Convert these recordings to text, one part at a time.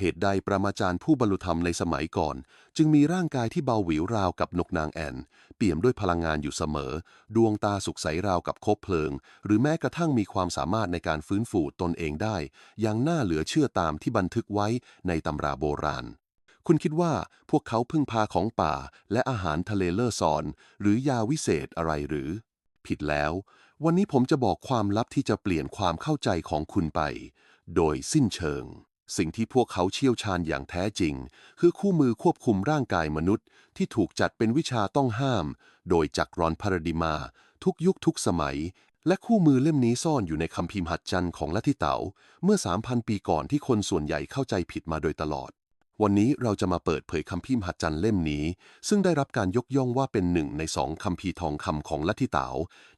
เหตุใดประมาจารย์ผู้บรรลุธรรมในสมัยก่อน จึงมีร่างกายที่เบาหวิวราวกับนกนางแอ่น เปี่ยมด้วยพลังงานอยู่เสมอ ดวงตาสุขใสราวกับคบเพลิง หรือแม้กระทั่งมีความสามารถในการฟื้นฟูตนเองได้ อย่างน่าเหลือเชื่อตามที่บันทึกไว้ในตำราโบราณ คุณคิดว่าพวกเขาพึ่งพาของป่าและอาหารทะเลเลอซอน หรือยาวิเศษอะไรหรือ ผิดแล้ว วันนี้ผมจะบอกความลับที่จะเปลี่ยนความเข้าใจของคุณไป โดยสิ้นเชิง สิ่งที่พวกเขาเชี่ยวชาญอย่างแท้จริง คือคู่มือควบคุมร่างกายมนุษย์ ที่ถูกจัดเป็นวิชาต้องห้าม โดยจักรรอนพารดิมา ทุกยุคทุกสมัย และคู่มือเล่มนี้ซ่อนอยู่ในคำพิมพ์หัดจันทร์ของลัทธิเต๋าเมื่อ 3,000 ปีก่อนที่คนส่วนใหญ่เข้าใจผิดมาโดยตลอด วันนี้เราจะมาเปิดเผยคัมภีร์หัจจันเล่มนี้ ซึ่งได้รับการยกย่องว่าเป็นหนึ่งในสองคัมภีทองคำของลัทธิเต๋า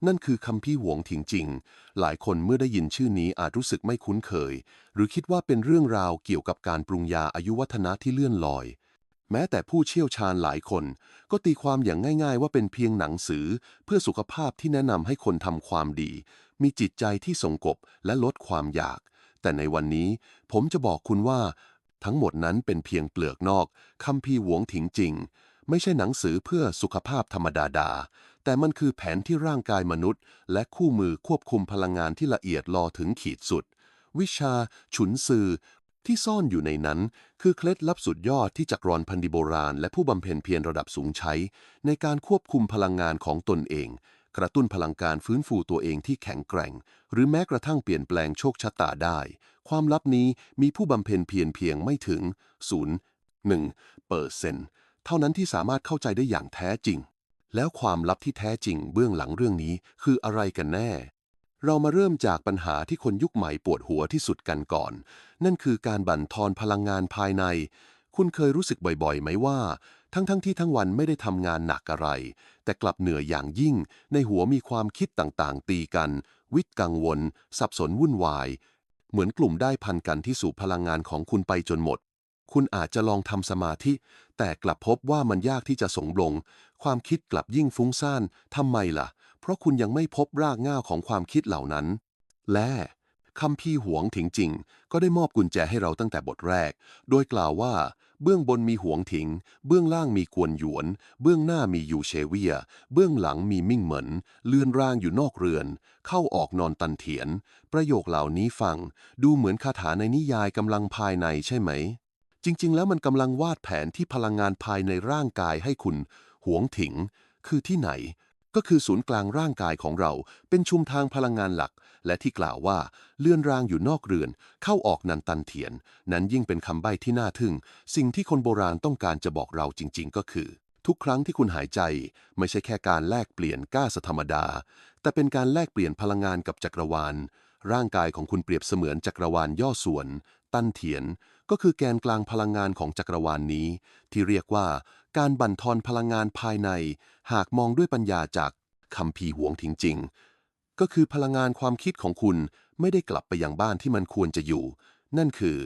นั่นคือคัมภีร์หวงถิงจริง หลายคนเมื่อได้ยินชื่อนี้อาจรู้สึกไม่คุ้นเคย หรือคิดว่าเป็นเรื่องราวเกี่ยวกับการปรุงยาอายุวัฒนะที่เลื่อนลอย แม้แต่ผู้เชี่ยวชาญหลายคน ก็ตีความอย่างง่าย ๆ ว่าเป็นเพียงหนังสือ เพื่อสุขภาพที่แนะนำให้คนทำความดี มีจิตใจที่สงบและลดความอยากแต่ในวันนี้ผมจะบอกคุณว่า ทั้งหมดนั้นเป็นเพียงเปลือกนอกคัมภีหวงถิงจริง ไม่ใช่หนังสือเพื่อสุขภาพธรรมดาดา แต่มันคือแผนที่ร่างกายมนุษย์ และคู่มือควบคุมพลังงานที่ละเอียดรอถึงขีดสุด วิชา ฉุนซือที่ซ่อนอยู่ในนั้น คือเคล็ดลับสุดยอดที่จักรรพันธิโบราณ และผู้บำเพ็ญเพียรระดับสูงใช้ ในการควบคุมพลังงานของตนเอง กระตุ้นพลังการฟื้นฟูตัวเองที่แข็งแกร่ง หรือแม้กระทั่งเปลี่ยนแปลงโชคชะตาได้ ความลับนี้มีผู้บำเพ็ญเพียรเพียงไม่ถึง 0.1เปอร์เซนต์เท่านั้นที่สามารถเข้าใจได้อย่างแท้จริง แล้วความลับที่แท้จริงเบื้องหลังเรื่องนี้คืออะไรกันแน่ เรามาเริ่มจากปัญหาที่คนยุคใหม่ปวดหัวที่สุดกันก่อน นั่นคือการบั่นทอนพลังงานภายใน คุณเคยรู้สึกบ่อยๆ ไหมว่า ทั้งๆทที่ทั้งวันไม่ได้ทำงานหนักอะไร แต่กลับเหนื่อยอย่างยิ่ง ในหัวมีความคิดต่างๆ ตีกัน วิตกังวล สับสนวุ่นวาย เหมือนกลุ่มได้พันกันที่สู่พลังงานของคุณไปจนหมด คุณอาจจะลองทำสมาธิ แต่กลับพบว่ามันยากที่จะสงบลง ความคิดกลับยิ่งฟุ้งซ่านทำไมล่ะ เพราะคุณยังไม่พบรากง่าของความคิดเหล่านั้น และ คำพี่หวงถิงจริง ก็ได้มอบกุญแจให้เราตั้งแต่บทแรก โดยกล่าวว่า เบื้องบนมีหวงถิง เบื้องล่างมีกวนหยวน เบื้องหน้ามียูเชเวีย เบื้องหลังมีมิ่งเหมินเลื่อนร่างอยู่นอกเรือน เข้าออกนอนตันเถียน ประโยคเหล่านี้ฟัง ดูเหมือนคาถาในนิยายกำลังภายในใช่ไหม จริง ๆ แล้วมันกำลังวาดแผนที่พลังงานภายในร่างกายให้คุณหวงถิง คือที่ไหน ก็คือศูนย์กลางร่างกายของเรา เป็นชุมทางพลังงานหลัก และที่กล่าวว่าเลื่อนรางอยู่นอกเรือน เข้าออกนันตันเถียน นั้นยิ่งเป็นคำใบ้ที่น่าทึ่ง สิ่งที่คนโบราณต้องการจะบอกเราจริง ๆ ก็คือ ทุกครั้งที่คุณหายใจ ไม่ใช่แค่การแลกเปลี่ยนก๊าซธรรมดา แต่เป็นการแลกเปลี่ยนพลังงานกับจักรวาล ร่างกายของคุณเปรียบเสมือนจักรวาลย่อส่วน ตันเถียน ก็คือแกนกลางพลังงานของจักรวาลนนี้ ที่เรียกว่าการบั่นทอนพลังงานภายใน หากมองด้วยปัญญาจากคำพีหวงถิงจริง ก็คือพลังงานความคิดของคุณไม่ได้กลับไปยังบ้านที่มันควรจะอยู่ นั่นคือ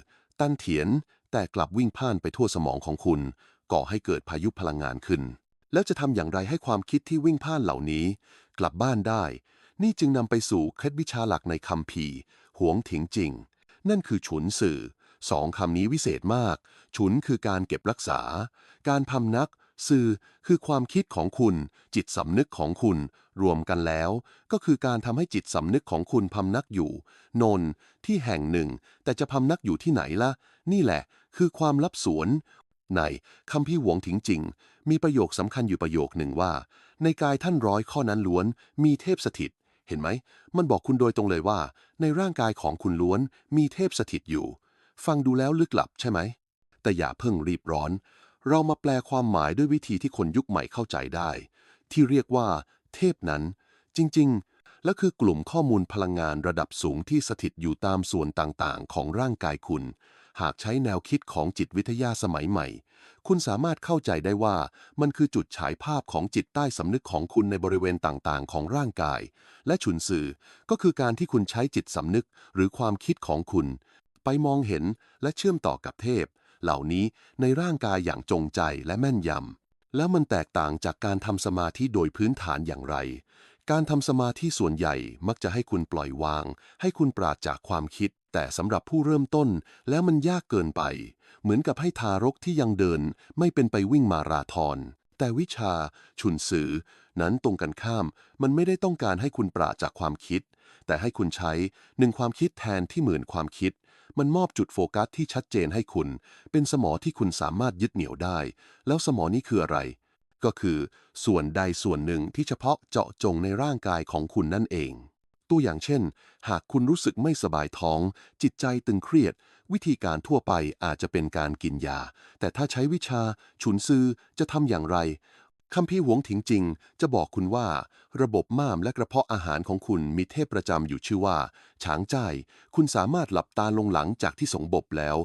ตันเถียนแต่กลับวิ่งพ่านไปทั่วสมองของคุณ ก่อให้เกิดพายุพลังงานขึ้น แล้วจะทำอย่างไรให้ความคิดที่วิ่งพ่านเหล่านี้ กลับบ้านได้ นี่จึงนำไปสู่เคล็ดวิชาหลักในคำพีหวงถิงจริง นั่นคือฉุนสื่อสองคำนี้วิเศษมาก ฉุนคือการเก็บรักษา การพำนัก สื่อคือความคิดของคุณ จิตสำนึกของคุณ รวมกันแล้ว ก็คือการทำให้จิตสำนึกของคุณพำนักอยู่ นนที่แห่งหนึ่ง แต่จะพำนักอยู่ที่ไหนล่ะ นี่แหละ คือความลับสวน ในคำพี่หวงถิงจริง มีประโยคสำคัญอยู่ประโยคหนึ่งว่า ในกายท่านร้อยข้อนั้นล้วน มีเทพสถิต เห็นไหม มันบอกคุณโดยตรงเลยว่า ในร่างกายของคุณล้วน มีเทพสถิตอยู่ ฟังดูแล้วลึกลับใช่ไหมแต่อย่าเพิ่งรีบร้อน เรามาแปลความหมายด้วยวิธีที่คนยุคใหม่เข้าใจได้ ที่เรียกว่า เทพนั้น จริง ๆ และคือกลุ่มข้อมูลพลังงานระดับสูงที่สถิตอยู่ตามส่วนต่างๆ ของร่างกายคุณ หากใช้แนวคิดของจิตวิทยาสมัยใหม่ คุณสามารถเข้าใจได้ว่ามันคือจุดฉายภาพของจิตใต้สำนึกของคุณในบริเวณต่างๆ ของร่างกาย และฉุนสื่อก็คือการที่คุณใช้จิตสำนึกหรือความคิดของคุณ ไปมองเห็นและเชื่อมต่อกับเทพ เหล่านี้ในร่างกายอย่างจงใจและแม่นยำ แล้วมันแตกต่างจากการทำสมาธิโดยพื้นฐานอย่างไร การทำสมาธิส่วนใหญ่มักจะให้คุณปล่อยวาง ให้คุณปราศจากความคิด แต่สำหรับผู้เริ่มต้น แล้วมันยากเกินไป เหมือนกับให้ทารกที่ยังเดิน ไม่เป็นไปวิ่งมาราธอน แต่วิชา ชุนซือนั้นตรงกันข้าม มันไม่ได้ต้องการให้คุณปราศจากความคิดแต่ให้คุณใช้หนึ่งความคิดแทนที่หมื่นความคิด มันมอบจุดโฟกัสที่ชัดเจนให้คุณ เป็นสมอที่คุณสามารถยึดเหนี่ยวได้ แล้วสมอนี้คืออะไร ก็คือ ส่วนใดส่วนหนึ่งที่เฉพาะเจาะจงในร่างกายของคุณนั่นเอง ตัวอย่างเช่น หากคุณรู้สึกไม่สบายท้อง จิตใจตึงเครียด วิธีการทั่วไปอาจจะเป็นการกินยา แต่ถ้าใช้วิชา ฉุนซือจะทำอย่างไร คัมภีร์หวงถิงจริง จะบอกคุณว่า ระบบม้ามและกระเพาะอาหารของคุณมีเทพประจำอยู่ชื่อว่าฉางจ้ายคุณสามารถหลับตาลงหลังจากที่สงบแล้ว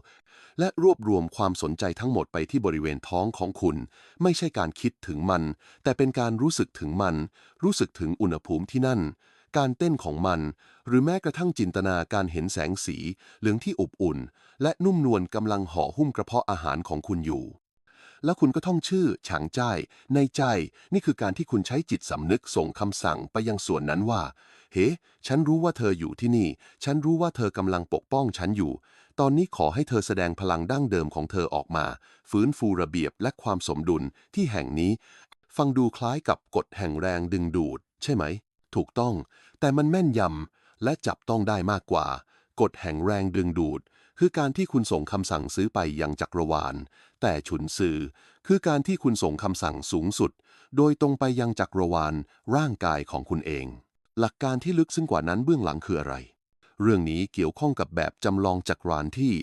และรวบรวมความสนใจทั้งหมดไปที่บริเวณท้องของคุณ ไม่ใช่การคิดถึงมัน แต่เป็นการรู้สึกถึงมัน รู้สึกถึงอุณหภูมิที่นั่น การเต้นของมัน หรือแม้กระทั่งจินตนาการเห็นแสงสี เหลืองที่อบอุ่น และนุ่มนวลกำลังห่อหุ้มกระเพาะอาหารของคุณอยู่ แล้วคุณก็ท่องชื่อฉางจ้ายในใจ นี่คือการที่คุณใช้จิตสำนึกส่งคำสั่งไปยังส่วนนั้นว่า เฮ้ ฉันรู้ว่าเธออยู่ที่นี่ ฉันรู้ว่าเธอกำลังปกป้องฉันอยู่ ตอนนี้ขอให้เธอแสดงพลังดั้งเดิมของเธอออกมา ฟื้นฟูระเบียบและความสมดุลที่แห่งนี้ ฟังดูคล้ายกับกฎแห่งแรงดึงดูด ใช่ไหม ถูกต้อง แต่มันแม่นยำและจับต้องได้มากกว่า กฎแห่งแรงดึงดูดคือการที่คุณส่งคำสั่งซื้อไปยังจักรวาล แต่ฉุนซือ คือการที่คุณส่งคำสั่งสูงสุด โดยตรงไปยังจักรวาล ร่างกายของคุณเอง หลักการที่ลึกซึ้งกว่านั้นเบื้องหลังคืออะไร เรื่องนี้เกี่ยวข้องกับแบบจำลองจักรวาลที่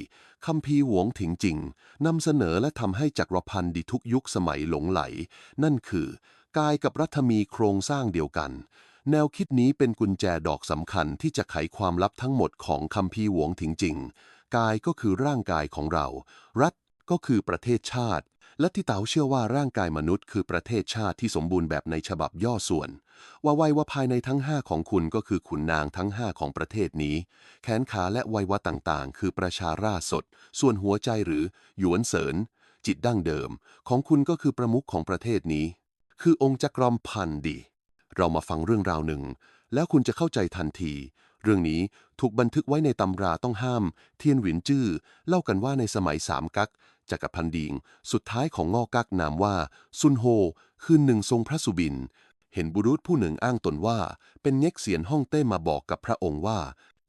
คัมภีร์หวงถิงจริงนำเสนอและทำให้จักรพันธ์ดิทุกยุคสมัยหลงไหล นั่นคือกายกับรัฐมีโครงสร้างเดียวกัน แนวคิดนี้เป็นกุญแจดอกสำคัญที่จะไขความลับทั้งหมดของคัมภีร์หวงถิงจริงกายก็คือร่างกายของเรา รัฐ ก็คือประเทศชาติ และที่เต๋าเชื่อว่าร่างกายมนุษย์คือประเทศชาติที่สมบูรณ์แบบในฉบับย่อส่วน ว่าไวยว่าภายในทั้งห้าของคุณก็คือขุนนางทั้งห้าของประเทศนี้ แขนขาและวัยวะต่างๆ คือประชาราสด ส่วนหัวใจหรือ หยวนเสรินจิตดั้งเดิม ของคุณก็คือประมุขของประเทศนี้ คือองค์จักรมพันดี เรามาฟังเรื่องราวหนึ่ง แล้วคุณจะเข้าใจทันทีเรื่องนี้ถูกบันทึกไว้ในตำราต้องห้าม เทียนหวินจื้อ เล่ากันว่าในสมัยสามกัก จักรพันดิง สุดท้ายของงอกักนามว่า ซุนโฮ คือหนึ่งทรงพระสุบิน เห็นบุรุษผู้หนึ่งอ้างตนว่า เป็นเง็กเสียนฮ่องเต้มาบอกกับพระองค์ว่า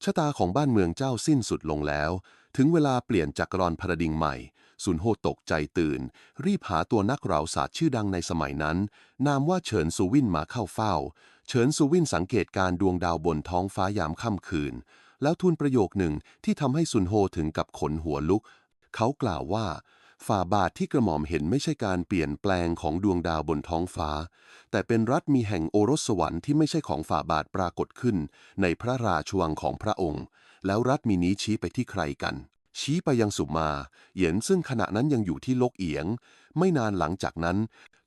ชะตาของบ้านเมืองเจ้าสิ้นสุดลงแล้ว ถึงเวลาเปลี่ยนจักรรอนพระดิงใหม่ซุนโฮตกใจตื่น รีบหาตัวนักเราศาสตร์ชื่อดังในสมัยนั้น นามว่าเฉินซูวินมาเข้าเฝ้า เฉินซูวินสังเกตการดวงดาวบนท้องฟ้ายามค่ำคืน แล้วทูลประโยคหนึ่งที่ทำให้ซุนโฮถึงกับขนหัวลุก เขากล่าวว่า ฝ่าบาทที่กระหม่อมเห็นไม่ใช่การเปลี่ยนแปลงของดวงดาวบนท้องฟ้า แต่เป็นรัฐมีแห่งโอรสสวรรค์ที่ไม่ใช่ของฝ่าบาทปรากฏขึ้น ในพระราชวังของพระองค์ แล้วรัฐมีนี้ชี้ไปที่ใครกัน ชี้ไปยังสุมา เหยียนซึ่งขณะนั้นยังอยู่ที่ลกเอียง ไม่นานหลังจากนั้น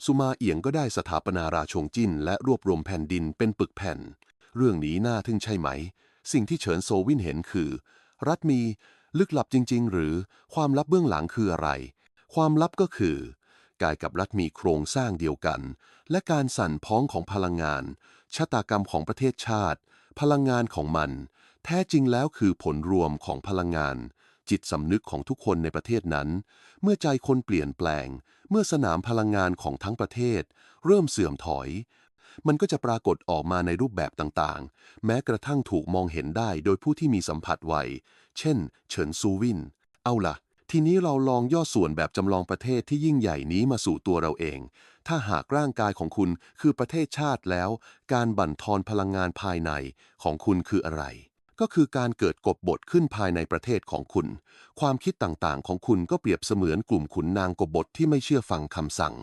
สุมาเอียงก็ได้สถาปนาราชวงจิ้น และรวบรวมแผ่นดินเป็นปึกแผ่น เรื่องนี้น่าทึ่งใช่ไหม สิ่งที่เฉินโซวินเห็นคือ รัฐมี ลึกลับจริง ๆ หรือความลับเบื้องหลังคืออะไร ความลับก็คือกายกับรัฐมีโครงสร้างเดียวกัน และการสั่นพ้องของพลังงาน ชะตากรรมของประเทศชาติ พลังงานของมัน แท้จริงแล้วคือผลรวมของพลังงาน จิตสำนึกของทุกคนในประเทศนั้น เมื่อใจคนเปลี่ยนแปลง เมื่อสนามพลังงานของทั้งประเทศ เริ่มเสื่อมถอย มันก็จะปรากฏออกมาในรูปแบบต่างๆ แม้กระทั่งถูกมองเห็นได้โดยผู้ที่มีสัมผัสไว เช่น เฉินซูวิน เอาล่ะ ทีนี้เราลองย่อส่วนแบบจำลองประเทศที่ยิ่งใหญ่นี้มาสู่ตัวเราเอง ถ้าหากร่างกายของคุณคือประเทศชาติแล้ว การบั่นทอนพลังงานภายในของคุณคืออะไร ก็คือการเกิดกบฏขึ้นภายในประเทศของคุณ ความคิดต่างๆ ของคุณก็เปรียบเสมือนกลุ่มขุนนางกบฏที่ไม่เชื่อฟังคำสั่ง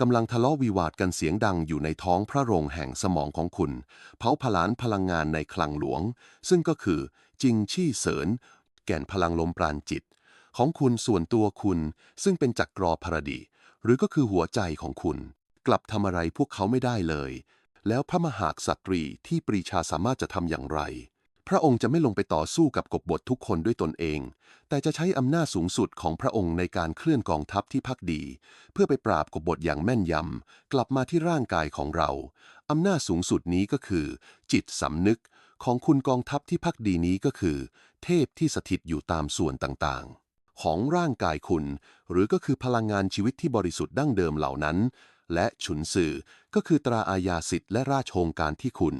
กำลังทะเลาะวิวาทกันเสียงดังอยู่ในท้องพระโรงแห่งสมองของคุณ เผาผลาญพลังงานในคลังหลวง ซึ่งก็คือจิงชี่เสริญ แก่นพลังลมปราณจิต ของคุณส่วนตัวคุณ ซึ่งเป็นจักรอพรดี หรือก็คือหัวใจของคุณ กลับทำอะไรพวกเขาไม่ได้เลย แล้วพระมหากษัตรีที่ปรีชาสามารถจะทำอย่างไร พระองค์จะไม่ลงไปต่อสู้กับกบฏทุกคนด้วยตนเอง แต่จะใช้อำนาจสูงสุดของพระองค์ในการเคลื่อนกองทัพที่พักดี เพื่อไปปราบกบฏอย่างแม่นยำกลับมาที่ร่างกายของเราอำนาจสูงสุดนี้ก็คือ จิตสำนึก ของคุณกองทัพที่พักดีนี้ก็คือ เทพที่สถิตอยู่ตามส่วนต่างๆ ของร่างกายคุณ หรือก็คือพลังงานชีวิตที่บริสุทธิ์ดั้งเดิมเหล่านั้น และฉุนสื่อก็คือตราอาญาสิทธิ์และราชโองการที่คุณ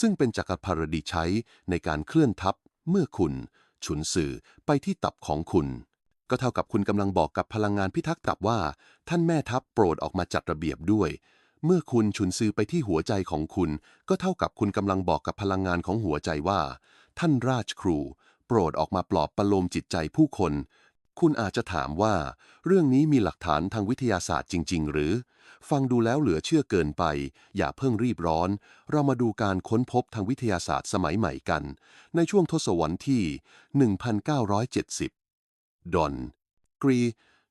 ซึ่งเป็นจักรพรรดิใช้ในการเคลื่อนทัพเมื่อคุณ ฉุนสื่อไปที่ตับของคุณ ก็เท่ากับคุณกำลังบอกกับพลังงานพิทักษ์ตับว่า ท่านแม่ทัพโปรดออกมาจัดระเบียบด้วย เมื่อคุณฉุนซือไปที่หัวใจของคุณ ก็เท่ากับคุณกำลังบอกกับพลังงานของหัวใจว่า ท่านราชครู โปรดออกมาปลอบประโลมจิตใจผู้คน คุณอาจจะถามว่า เรื่องนี้มีหลักฐานทางวิทยาศาสตร์จริง ๆ หรือ ฟังดูแล้วเหลือเชื่อเกินไป อย่าเพิ่งรีบร้อน เรามาดูการค้นพบทางวิทยาศาสตร์สมัยใหม่กัน ในช่วงทศวรรษที่ 1970 ดอนกรี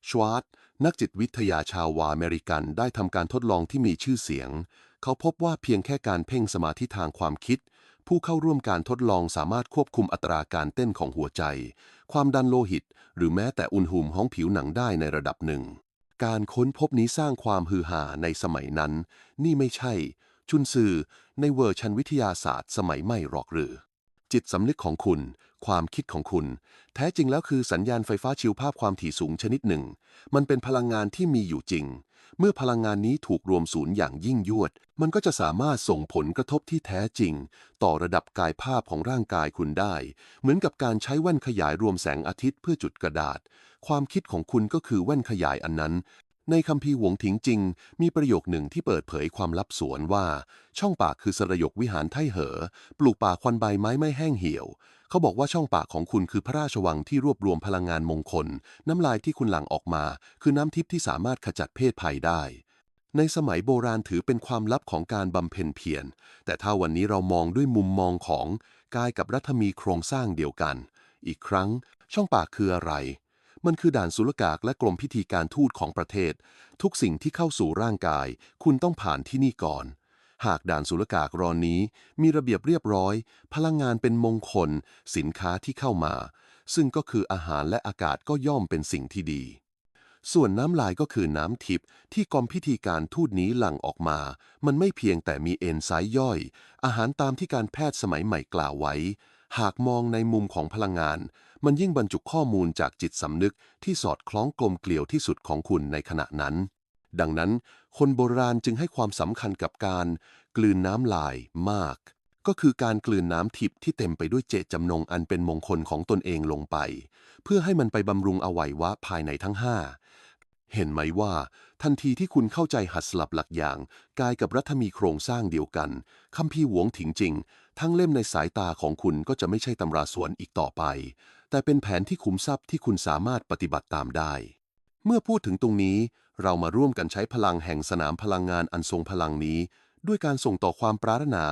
ชวาร์ตนักจิตวิทยาชาววาอเมริกันได้ทำการทดลองที่มีชื่อเสียง เขาพบว่าเพียงแค่การเพ่งสมาธิทางความคิด ผู้เข้าร่วมการทดลองสามารถควบคุมอัตราการเต้นของหัวใจ ความดันโลหิต หรือแม้แต่อุณหภูมิของผิวหนังได้ในระดับหนึ่ง การค้นพบนี้สร้างความฮือฮาในสมัยนั้น นี่ไม่ใช่ ชุนซือในเวอร์ชันวิทยาศาสตร์ สมัยใหม่หรอกหรือ จิตสำนึกของคุณ ความคิดของคุณ แท้จริงแล้วคือสัญญาณไฟฟ้าชิวภาพความถี่สูงชนิดหนึ่ง มันเป็นพลังงานที่มีอยู่จริง เมื่อพลังงานนี้ถูกรวมศูนย์อย่างยิ่งยวด มันก็จะสามารถส่งผลกระทบที่แท้จริง ต่อระดับกายภาพของร่างกายคุณได้ เหมือนกับการใช้แว่นขยายรวมแสงอาทิตย์เพื่อจุดกระดาษ ความคิดของคุณก็คือแว่นขยายอันนั้น ในคัมภีหวงถิงจริง มีประโยคหนึ่งที่เปิดเผยความลับสวนว่า ช่องปากคือสระยกวิหารไท่เหอ ปลูกป่าควันใบไม้ไม่แห้งเหี่ยว เขาบอกว่าช่องปากของคุณคือพระราชวังที่รวบรวมพลังงานมงคล น้ำลายที่คุณหลั่งออกมา คือน้ำทิพย์ที่สามารถขจัดเพศภัยได้ ในสมัยโบราณถือเป็นความลับของการบำเพ็ญเพียรแต่ถ้าวันนี้เรามองด้วยมุมมองของกายกับรัฐมีโครงสร้างเดียวกัน อีกครั้ง ช่องปากคืออะไร มันคือด่านศุลกากและกรมพิธีการทูตของประเทศ ทุกสิ่งที่เข้าสู่ร่างกาย คุณต้องผ่านที่นี่ก่อน หากด่านศุลกากรอนนี้ มีระเบียบเรียบร้อย พลังงานเป็นมงคล สินค้าที่เข้ามา ซึ่งก็คืออาหารและอากาศก็ย่อมเป็นสิ่งที่ดี ส่วนน้ำลายก็คือน้ำทิพย์ที่กรมพิธีการทูตนี้หลั่งออกมา มันไม่เพียงแต่มีเอนไซม์ย่อย อาหารตามที่การแพทย์สมัยใหม่กล่าวไว้ หากมองในมุมของพลังงาน มันยิ่งบรรจุข้อมูลจากจิตสำนึกที่สอดคล้องกลมเกลียวที่สุดของคุณในขณะนั้น ดังนั้น คนโบราณจึงให้ความสำคัญกับการ กลืนน้ำลายมาก ก็คือการกลืนน้ำทิพย์ที่เต็มไปด้วยเจตจำนงอันเป็นมงคลของตนเองลงไป เพื่อให้มันไปบำรุงอวัยวะภายในทั้งห้าเห็นไหมว่า ทันทีที่คุณเข้าใจหัดสลับหลักอย่าง กายกับรัฐมีโครงสร้างเดียวกันคัมภีหวงถิงจริง ทั้งเล่มในสายตาของคุณก็จะไม่ใช่ตำราสวนอีกต่อไป แต่เป็นแผนที่คุ้มทรัพย์ที่คุณสามารถปฏิบัติตามได้ เมื่อพูดถึงตรงนี้ เรามาร่วมกันใช้พลังแห่งสนามพลังงานอันทรงพลังนี้ ด้วยการส่งต่อความปรารถนา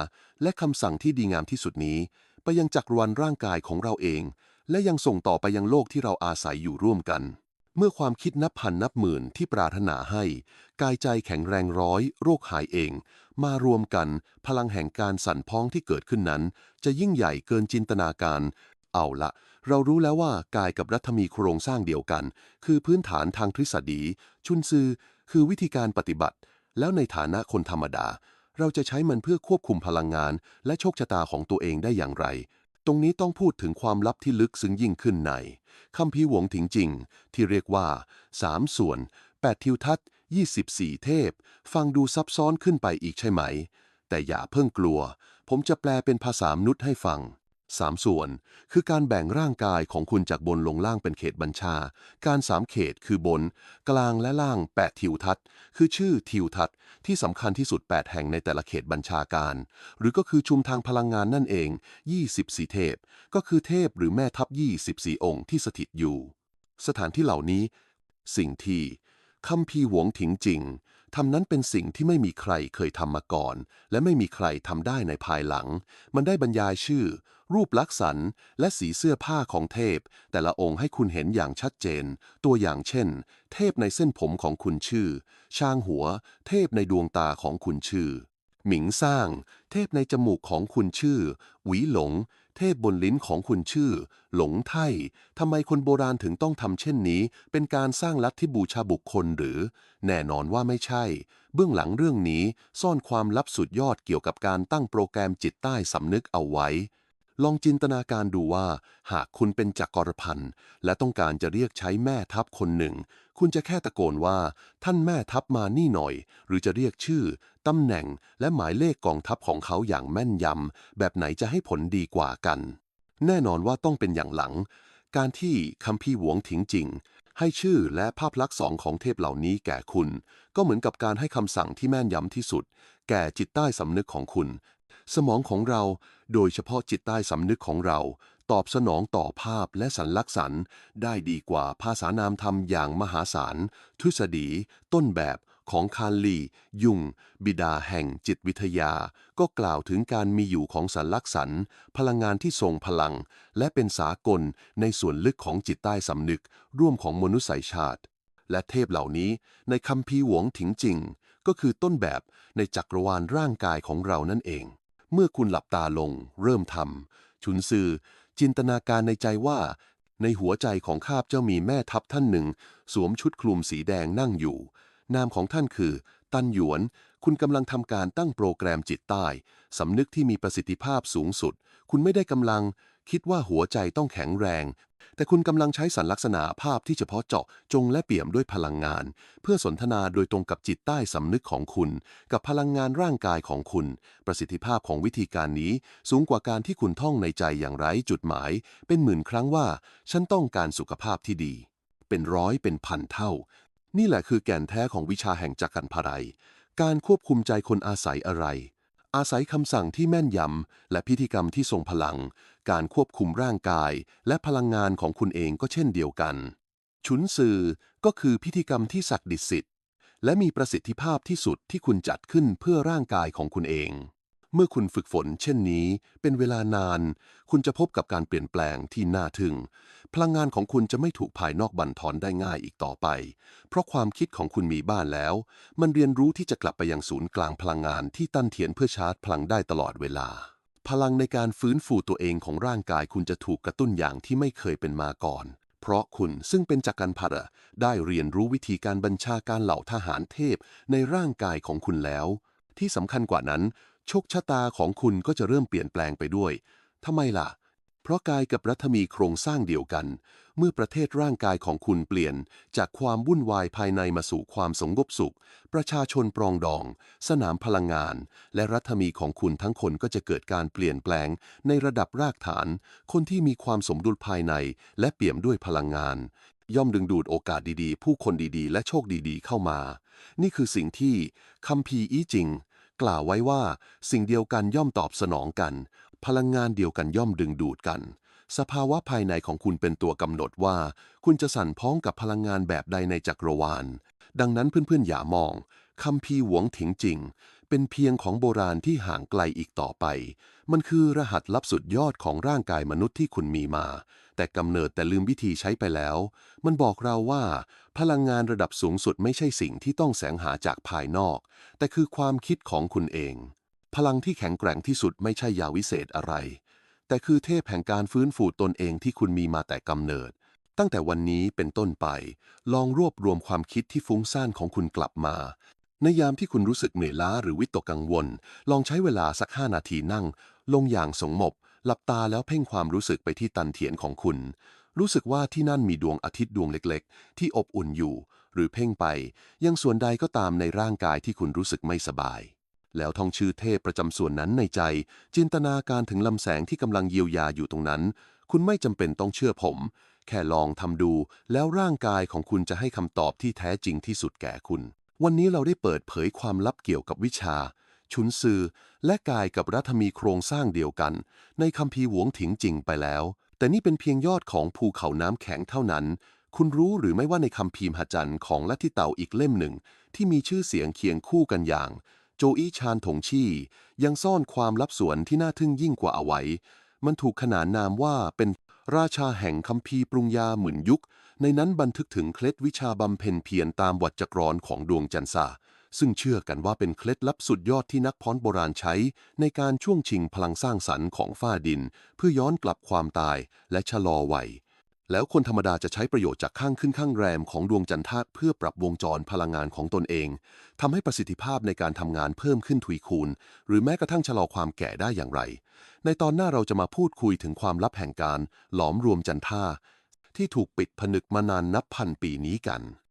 และคำสั่งที่ดีงามที่สุดนี้ ไปยังจักรวาลร่างกายของเราเอง และยังส่งต่อไปยังโลกที่เราอาศัยอยู่ร่วมกัน เมื่อความคิดนับพันนับหมื่นที่ปรารถนาให้ กายใจแข็งแรงร้อย โรคหายเอง มารวมกัน พลังแห่งการสั่นพ้องที่เกิดขึ้นนั้น จะยิ่งใหญ่เกินจินตนาการ เอาละเรารู้แล้วว่ากายกับรัฐมีโครงสร้างเดียวกัน คือพื้นฐานทางทฤษฎี ชุนซือ คือวิธีการปฏิบัติ แล้วในฐานะคนธรรมดา เราจะใช้มันเพื่อควบคุมพลังงาน และโชคชะตาของตัวเองได้อย่างไร ตรงนี้ต้องพูดถึงความลับที่ลึกซึ้งยิ่งขึ้นในคัมภีร์หวงถิงจริง ที่เรียกว่า 3 ส่วน 8 ทิวทัศน์ 24 เทพ ฟังดูซับซ้อนขึ้นไปอีกใช่ไหม แต่อย่าเพิ่งกลัว ผมจะแปลเป็นภาษามนุษย์ให้ฟัง สามส่วน คือการแบ่งร่างกายของคุณจากบนลงล่างเป็นเขตบัญชา การสามเขตคือบน กลางและล่าง 8 ทิวทัศน์ คือชื่อทิวทัศน์ที่สำคัญที่สุด 8 แห่งในแต่ละเขตบัญชาการ หรือก็คือชุมทางพลังงานนั่นเอง 24 เทพ ก็คือเทพหรือแม่ทัพ 24 องค์ที่สถิตอยู่ สถานที่เหล่านี้ สิ่งที่คัมภีร์หวงถิงจริง ทำนั้นเป็นสิ่งที่ไม่มีใครเคยทำมาก่อน และไม่มีใครทำได้ในภายหลัง มันได้บรรยายชื่อ รูปลักษณะและสีเสื้อผ้าของเทพ แต่ละองค์ให้คุณเห็นอย่างชัดเจน ตัวอย่างเช่น เทพในเส้นผมของคุณชื่อ ช่างหัว เทพในดวงตาของคุณชื่อ หมิงสร้าง เทพในจมูกของคุณชื่อ หวีหลง เทพบนลิ้นของคุณชื่อ หลงไท่ทำไมคนโบราณถึงต้องทำเช่นนี้ เป็นการสร้างลัทธิบูชาบุคคลหรือ แน่นอนว่าไม่ใช่ เบื้องหลังเรื่องนี้ซ่อนความลับสุดยอดเกี่ยวกับการตั้งโปรแกรมจิตใต้สำนึกเอาไว้ ลองจินตนาการดูว่า หากคุณเป็นจักรพันธ์และต้องการจะเรียกใช้แม่ทัพคนหนึ่ง คุณจะแค่ตะโกนว่า ท่านแม่ทัพมานี่หน่อย หรือจะเรียกชื่อตำแหน่ง และหมายเลขกองทัพของเขาอย่างแม่นยำแบบไหนจะให้ผลดีกว่ากัน แน่นอนว่าต้องเป็นอย่างหลัง การที่คัมภีร์หวงถิงจริงให้ชื่อและภาพลักษณ์สองของเทพเหล่านี้แก่คุณ ก็เหมือนกับการให้คำสั่งที่แม่นยำที่สุด แก่จิตใต้สำนึกของคุณ สมองของเราโดยเฉพาะจิตใต้สำนึกของเรา ตอบสนองต่อภาพและสัญลักษณ์ได้ดีกว่าภาษานามธรรมอย่างมหาศาลทฤษฎี ต้นแบบของคาร์ลี ยุง บิดาแห่งจิตวิทยา ก็กล่าวถึงการมีอยู่ของสัญลักษณ์พลังงานที่ทรงพลัง และเป็นสากลในส่วนลึกของจิตใต้สำนึก ร่วมของมนุษยชาติ และเทพเหล่านี้ในคัมภีหวงถิงจริง ก็คือต้นแบบในจักรวาลร่างกายของเรานั่นเอง เมื่อคุณหลับตาลง เริ่มทำฉุนซือจินตนาการในใจว่า ในหัวใจของข้าพเจ้ามีแม่ทัพท่านหนึ่ง สวมชุดคลุมสีแดงนั่งอยู่ นามของท่านคือ ตันหยวน คุณกำลังทำการตั้งโปรแกรมจิตใต้สำนึกที่มีประสิทธิภาพสูงสุด คุณไม่ได้กำลัง คิดว่าหัวใจต้องแข็งแรง แต่คุณกำลังใช้สรรลักษณะภาพที่เฉพาะเจาะจงและเปี่ยมด้วยพลังงาน เพื่อสนทนาโดยตรงกับจิตใต้สำนึกของคุณ กับพลังงานร่างกายของคุณ ประสิทธิภาพของวิธีการนี้ สูงกว่าการที่คุณท่องในใจอย่างไร้จุดหมาย เป็นหมื่นครั้งว่า ฉันต้องการสุขภาพที่ดี เป็นร้อยเป็นพันเท่า นี่แหละคือแก่นแท้ของวิชาแห่งจักรันภรัยการควบคุมใจคนอาศัยอะไรอาศัยคำสั่งที่แม่นยำ และพิธีกรรมที่ทรงพลัง การควบคุมร่างกาย และพลังงานของคุณเองก็เช่นเดียวกันฉุนซือก็คือพิธีกรรมที่ศักดิ์สิทธิ์และมีประสิทธิภาพที่สุดที่คุณจัดขึ้นเพื่อร่างกายของคุณเอง เมื่อคุณฝึกฝนเช่นนี้ เป็นเวลานาน คุณจะพบกับการเปลี่ยนแปลงที่น่าทึ่ง พลังงานของคุณจะไม่ถูกภายนอกบั่นทอนได้ง่ายอีกต่อไป เพราะความคิดของคุณมีบ้านแล้ว มันเรียนรู้ที่จะกลับไปยังศูนย์กลางพลังงานที่ตั้นเถียนเพื่อชาร์จพลังได้ตลอดเวลา พลังในการฟื้นฟูตัวเองของร่างกายคุณจะถูกกระตุ้นอย่างที่ไม่เคยเป็นมาก่อน เพราะคุณซึ่งเป็นจักรันพระได้เรียนรู้วิธีการบัญชาการเหล่าทหารเทพในร่างกายของคุณแล้ว ที่สำคัญกว่านั้น โชคชะตาของคุณก็จะเริ่มเปลี่ยนแปลงไปด้วยทำไมล่ะ เพราะกายกับรัฐมีโครงสร้างเดียวกัน เมื่อประเทศร่างกายของคุณเปลี่ยน จากความวุ่นวายภายในมาสู่ความสงบสุข ประชาชนปรองดอง สนามพลังงาน และรัฐมีของคุณทั้งคนก็จะเกิดการเปลี่ยนแปลง ในระดับรากฐาน คนที่มีความสมดุลภายใน และเปี่ยมด้วยพลังงาน ย่อมดึงดูดโอกาสดีๆ ผู้คนดีๆ และโชคดีๆ เข้ามา นี่คือสิ่งที่คัมภีร์อี้จริง กล่าวไว้ว่า สิ่งเดียวกันย่อมตอบสนองกัน พลังงานเดียวกันย่อมดึงดูดกัน สภาวะภายในของคุณเป็นตัวกำหนดว่า คุณจะสั่นพ้องกับพลังงานแบบใดในจักรวาล ดังนั้นเพื่อนๆอย่ามองคัมภีหวงถิงจริง เป็นเพียงของโบราณที่ห่างไกลอีกต่อไป มันคือรหัสลับสุดยอดของร่างกายมนุษย์ที่คุณมีมา แต่กำเนิดแต่ลืมวิธีใช้ไปแล้ว มันบอกเราว่า พลังงานระดับสูงสุดไม่ใช่สิ่งที่ต้องแสวงหาจากภายนอก แต่คือความคิดของคุณเอง พลังที่แข็งแกร่งที่สุดไม่ใช่ยาวิเศษอะไร แต่คือเทพแห่งการฟื้นฟูตนเองที่คุณมีมาแต่กำเนิด ตั้งแต่วันนี้เป็นต้นไป ลองรวบรวมความคิดที่ฟุ้งซ่านของคุณกลับมา ในยามที่คุณรู้สึกเหนื่อยล้าหรือวิตกกังวล ลองใช้เวลาสักห้านาทีนั่ง ลงอย่างสงบหลับตาแล้วเพ่งความรู้สึกไปที่ตันเถียนของคุณ รู้สึกว่าที่นั่นมีดวงอาทิตย์ดวงเล็กๆ ที่อบอุ่นอยู่ หรือเพ่งไป ยังส่วนใดก็ตามในร่างกายที่คุณรู้สึกไม่สบาย แล้วท่องชื่อเทพประจำส่วนนั้นในใจ จินตนาการถึงลำแสงที่กำลังเยียวยาอยู่ตรงนั้น คุณไม่จำเป็นต้องเชื่อผม แค่ลองทำดู แล้วร่างกายของคุณจะให้คำตอบที่แท้จริงที่สุดแก่คุณ วันนี้เราได้เปิดเผยความลับเกี่ยวกับวิชา ชุนซือ และกายกับรัฐมีโครงสร้างเดียวกัน ในคัมภีร์หวงถิงจริงไปแล้ว แต่นี่เป็นเพียงยอดของภูเขาน้ำแข็งเท่านั้นคุณรู้หรือไม่ว่าในคัมภีร์มหจันทร์ของลัทธิเต่าอีกเล่มหนึ่ง ที่มีชื่อเสียงเคียงคู่กันอย่าง โจอี้ชานถงชี่ ยังซ่อนความลับสวนที่น่าทึ่งยิ่งกว่าเอาไว้ มันถูกขนานนามว่าเป็นราชาแห่งคัมภีร์ปรุงยาหมื่นยุค ในนั้นบันทึกถึงเคล็ดวิชาบำเพ็ญเพียรตามวัจจักรอนของดวงจันทราซึ่งเชื่อกันว่าเป็นเคล็ดลับสุดยอดที่นักพ้อนโบราณใช้ ในการช่วงชิงพลังสร้างสรรค์ของฝ้าดิน เพื่อย้อนกลับความตายและชะลอวัย แล้วคนธรรมดาจะใช้ประโยชน์จากข้างขึ้นข้างแรมของดวงจันทราเพื่อปรับวงจรพลังงานของตนเองทำให้ประสิทธิภาพในการทำงานเพิ่มขึ้นทวีคูณ หรือแม้กระทั่งชะลอความแก่ได้อย่างไร ในตอนหน้าเราจะมาพูดคุยถึงความลับแห่งการ หลอมรวมจันทราที่ถูกปิดผนึกมานานนับพันปีนี้กัน